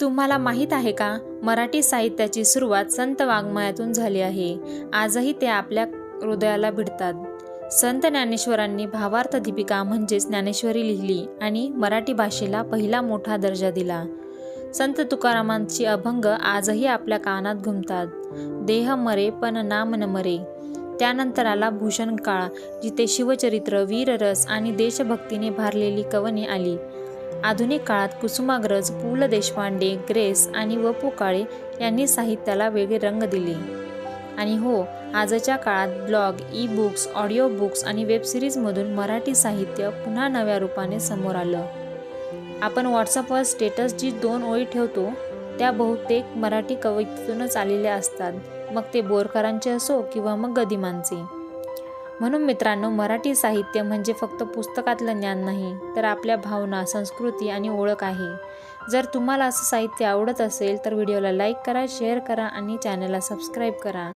तुम्हाला माहीत आहे का? मराठी साहित्याची सुरुवात संत वाङ्मयातून झाली आहे. आजही ते आपल्या हृदयाला भिडतात. संत ज्ञानेश्वरांनी भावार्थ दीपिका म्हणजेच ज्ञानेश्वरी लिहिली आणि मराठी भाषेला पहिला मोठा दर्जा दिला. संत तुकारामांची अभंग आजही आपल्या कानात घुमतात. देह मरे पण नाम न मरे. त्यानंतर आला भूषण काळ जिथे शिवचरित्र वीररस आणि देशभक्तीने भारलेली कवने आली. आधुनिक काळात कुसुमाग्रज पु ल देशपांडे ग्रेस आणि व पु काळे यांनी साहित्याला वेगळे रंग दिले. आणि हो आजच्या काळात blog e books audio books आणि वेबसिरीजमधून मराठी साहित्य पुन्हा नव्या रूपाने समोर आलं. आपण व्हॉट्सअपवर स्टेटस जी दोन ओळी ठेवतो त्या बहुतेक मराठी कवितेतूनच आलेल्या असतात. मग ते बोरकरांचे असो किंवा मग गदिमांचे. म्हणून मित्रांनो मराठी साहित्य म्हणजे फक्त पुस्तकातलं ज्ञान नाही तर आपल्या भावना संस्कृती आणि ओळख आहे. जर तुम्हाला असं साहित्य आवडत असेल तर व्हिडिओला लाईक करा शेअर करा आणि चॅनलला सबस्क्राईब करा.